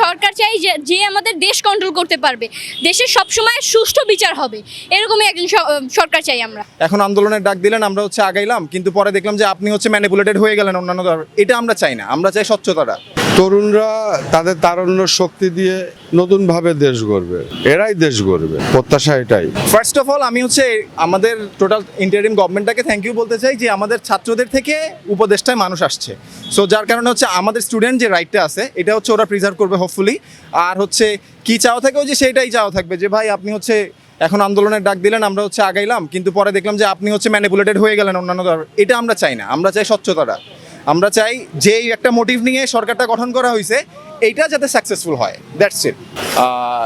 সরকার চাই যে যে আমাদের দেশ কন্ট্রোল করতে পারবে। দেশের সবসময় সুষ্ঠু বিচার হবে। এরকমই একজন সরকার চাই আমরা। এখন আন্দোলনের ডাক দিলেন, আমরা হচ্ছে আগাইলাম, কিন্তু পরে দেখলাম যে আপনি হচ্ছে ম্যানিপুলেটেড হয়ে গেলেন অন্যান্য। এটা আমরা চাই না। আমরা চাই স্বচ্ছতাটা। তরুণরা তাদের তারুণ্য শক্তি দিয়ে নতুনভাবে দেশ গড়বে। এরাই দেশ গড়বে। প্রত্যাশা এটাই। ফার্স্ট অফ অল আমি হচ্ছে আমাদের টোটাল ইন্টারিম গভর্নমেন্টটাকে থ্যাংক ইউ বলতে চাই যে আমাদের ছাত্রদের থেকে উপদেষ্টায় মানুষ আসছে। সো যার কারণে হচ্ছে আমাদের স্টুডেন্ট যে রাইটটা আছে, এটা হচ্ছে ওরা প্রিজার্ভ করবে হোপফুলি আর হচ্ছে কি চাওয়া থাকে, ওই যে সেটাই চাওয়া থাকবে যে ভাই, আপনি হচ্ছে এখন আন্দোলনের ডাক দিলেন, আমরা হচ্ছে আগাইলাম, কিন্তু পরে দেখলাম যে আপনি হচ্ছে ম্যানিপুলেটেড হয়ে গেলেন অন্যান্য এটা আমরা চাই না। আমরা চাই স্বচ্ছতাটা। আমরা চাই যে একটা মোটিভ নিয়ে সরকারটা গঠন করা হয়েছে এইটা যাতে সাকসেসফুল হয়। দ্যাটস ইট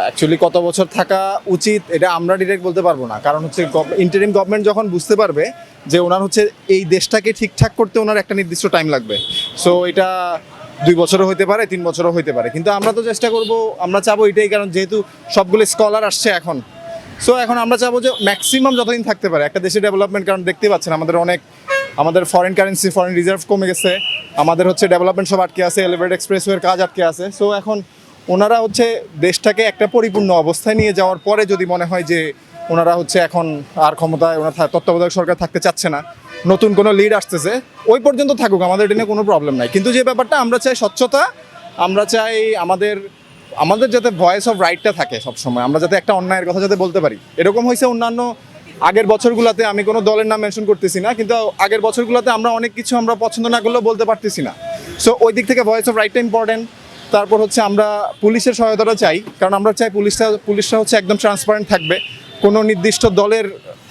অ্যাকচুয়ালি কত বছর থাকা উচিত, এটা আমরা ডিরেক্ট বলতে পারব না। কারণ হচ্ছে ইন্টারিম গভর্নমেন্ট যখন বুঝতে পারবে যে ওনার হচ্ছে এই দেশটাকে ঠিকঠাক করতে ওনার একটা নির্দিষ্ট টাইম লাগবে। সো এটা দুই বছরও হতে পারে, তিন বছরও হতে পারে। কিন্তু আমরা তো চেষ্টা করব, আমরা চাবো এটাই, কারণ যেহেতু সবগুলো স্কলার আসছে এখন। সো এখন আমরা চাবো যে ম্যাক্সিমাম যতদিন থাকতে পারে, একটা দেশের ডেভেলপমেন্ট কারণ দেখতে পাচ্ছেন আমাদের অনেক আমাদের ফরেন কারেন্সি ফরেন রিজার্ভ কমে গেছে। আমাদের হচ্ছে ডেভেলপমেন্ট সব আটকে আছে এলিভেটেড এক্সপ্রেসওয়ের কাজ আটকে আছে। সো এখন ওনারা হচ্ছে দেশটাকে একটা পরিপূর্ণ অবস্থায় নিয়ে যাওয়ার পরে যদি মনে হয় যে ওনারা হচ্ছে এখন আর ক্ষমতায় ওনার তত্ত্বাবধায়ক সরকার থাকতে চাচ্ছে না, নতুন কোনো লিড আসতেছে, ওই পর্যন্ত থাকুক, আমাদের এটা নিয়ে কোনো প্রবলেম নাই। কিন্তু যে ব্যাপারটা আমরা চাই স্বচ্ছতা, আমরা চাই আমাদের আমাদের যাতে ভয়েস অফ রাইটটা থাকে সবসময়, আমরা যাতে একটা অন্যায়ের কথা যাতে বলতে পারি। এরকম হয়েছে অন্যান্য আগের বছরগুলোতে আমি কোনো দলের নাম মেনশন করতেছি না, কিন্তু আগের বছরগুলোতে আমরা অনেক কিছু আমরা পছন্দ না করলেও বলতে পারতেছি না। সো ওই দিক থেকে ভয়েস অফ রাইটটা ইম্পর্টেন্ট তারপর হচ্ছে আমরা পুলিশের সহায়তাটা চাই, কারণ আমরা চাই পুলিশটা পুলিশটা হচ্ছে একদম ট্রান্সপারেন্ট থাকবে। কোনো নির্দিষ্ট দলের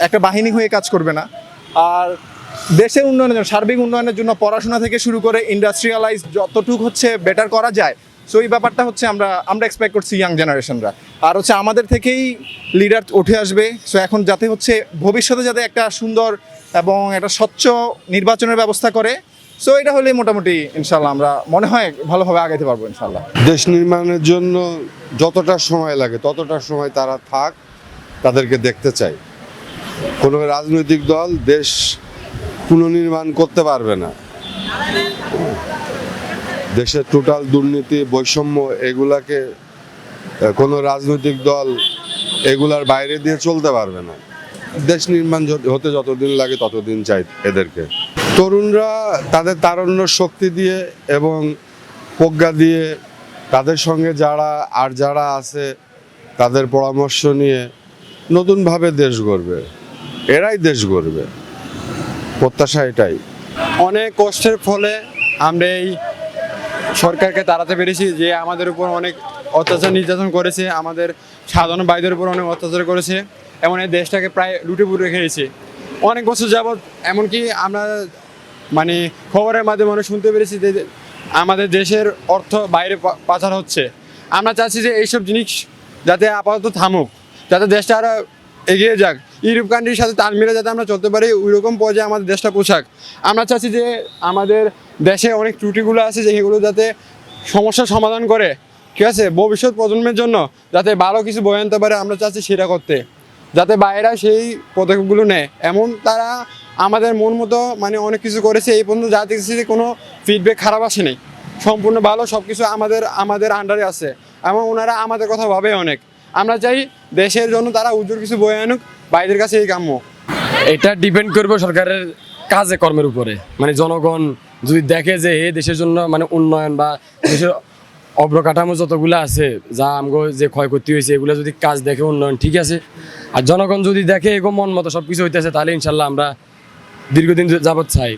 একটা বাহিনী হয়ে কাজ করবে না। আর দেশের উন্নয়নের জন্য, সার্বিক উন্নয়নের জন্য পড়াশোনা থেকে শুরু করে ইন্ডাস্ট্রিয়ালাইজ যতটুকু হচ্ছে বেটার করা যায় সো এই ব্যাপারটা হচ্ছে আমরা আমরা এক্সপেক্ট করছি ইয়াং জেনারেশনরা আর হচ্ছে আমাদের থেকেই লিডার উঠে আসবে। সো এখন যাতে হচ্ছে ভবিষ্যতে যাতে একটা সুন্দর এবং একটা স্বচ্ছ নির্বাচনের ব্যবস্থা করে। সো এটা হলে মোটামুটি ইনশাল্লাহ আমরা, মনে হয় ভালোভাবে আগাইতে পারব ইনশাল্লাহ দেশ নির্মাণের জন্য যতটা সময় লাগে, ততটা সময় তারা থাক, তাদেরকে দেখতে চাই। কোনো রাজনৈতিক দল দেশ পুনর্নির্মাণ করতে পারবে না। দেশের টোটাল দুর্নীতি, বৈষম্য এগুলাকে কোনো রাজনৈতিক দল এগুলার বাইরে দিয়ে চলতে পারবে না। দেশ নির্মাণ হতে যতদিন লাগে ততদিন চাই এদেরকে। তরুণরা তাদের তারুণ্য শক্তি দিয়ে এবং প্রজ্ঞা দিয়ে তাদের সঙ্গে যারা আর যারা আছে, তাদের পরামর্শ নিয়ে নতুনভাবে দেশ গড়বে। এরাই দেশ গড়বে। প্রত্যাশা এটাই। অনেক কষ্টের ফলে আমরা এই সরকারকে তাড়াতে পেরেছি যে আমাদের উপর অনেক অত্যাচার নির্যাতন করেছে, আমাদের সাধারণ ভাইদের উপর অনেক অত্যাচার করেছে এমন এই দেশটাকে প্রায় লুটে পুটে খেয়েছে অনেক বছর যাবৎ এমনকি আমরা মানে খবরের মাধ্যমে অনেক শুনতে পেরেছি যে আমাদের দেশের অর্থ বাইরে পাচার হচ্ছে। আমরা চাচ্ছি যে এইসব জিনিস যাতে আপাতত থামুক, যাতে দেশটা আরও এগিয়ে যাক। ইউরোপ কান্ট্রির সাথে তাল মিলে যাতে আমরা চলতে পারি ওই রকম পর্যায়ে আমাদের দেশটা পোশাক আমরা চাচ্ছি যে আমাদের দেশে অনেক ত্রুটিগুলো আছে যেগুলো যাতে সমস্যার সমাধান করে। ঠিক আছে? ভবিষ্যৎ প্রজন্মের জন্য যাতে ভালো কিছু বয়ে আনতে পারে, আমরা চাচ্ছি সেটা করতে। যাতে বাইরেরা সেই পদক্ষেপগুলো নেয়। এমন তারা আমাদের মন মতো মানে অনেক কিছু করেছে, এই পর্যন্ত যা দেখছি কোনো ফিডব্যাক খারাপ আসেনি। সম্পূর্ণ ভালো সব কিছু আমাদের আমাদের আন্ডারে আছে। এবং ওনারা আমাদের কথা ভাবে অনেক। আমরা চাই দেশের জন্য তারা উজ্জ্বল কিছু বয়ে আনুক বাইরের কাছে এই কাম্য। এটা ডিপেন্ড করবে সরকারের কাজে, কর্মের উপরে। মানে জনগণ যদি দেখে যে এ দেশের জন্য মানে উন্নয়ন বা দেশের অবকাঠামো যতগুলো আছে, যা আমগো যে ক্ষয়ক্ষতি হয়েছে, এগুলো যদি কাজ দেখে উন্নয়ন ঠিক আছে। আর জনগণ যদি দেখে এগো মন মতো সব কিছু হইতেছে, তাহলে ইনশাল্লাহ আমরা দীর্ঘদিন যাবৎ চাই।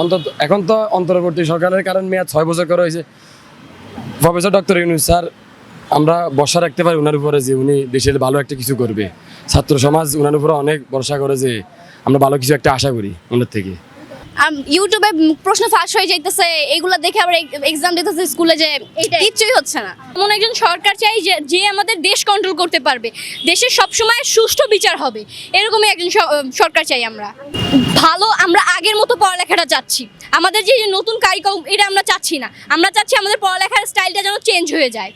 অন্তত, এখন তো অন্তর্বর্তী সরকারের কারণ মেয়াদ ছয় বছর করা হয়েছে। প্রফেসর ডক্টর ইউনুস স্যার আমরা ভরসা রাখতে পারি ওনার উপরে যে উনি দেশের ভালো একটা কিছু করবে। ছাত্র সমাজ ওনার উপরে অনেক ভরসা করে যে আমরা ভালো কিছু একটা আশা করি ওনার থেকে। ইউটিউবে প্রশ্ন ফাঁস হয়ে যাইতেছে এগুলো দেখে আবার এক্সাম দিতেছে স্কুলে যে কিচ্ছুই হচ্ছে না। এমন একজন সরকার চাই যে যে আমাদের দেশ কন্ট্রোল করতে পারবে। দেশের সবসময় সুষ্ঠু বিচার হবে। এরকমই একজন সরকার চাই আমরা। ভালো আমরা আগের মতো পড়ালেখাটা চাচ্ছি। আমাদের যে যে নতুন কারিকম এটা আমরা চাচ্ছি না। আমরা চাচ্ছি আমাদের পড়ালেখার স্টাইলটা যেন চেঞ্জ হয়ে যায়।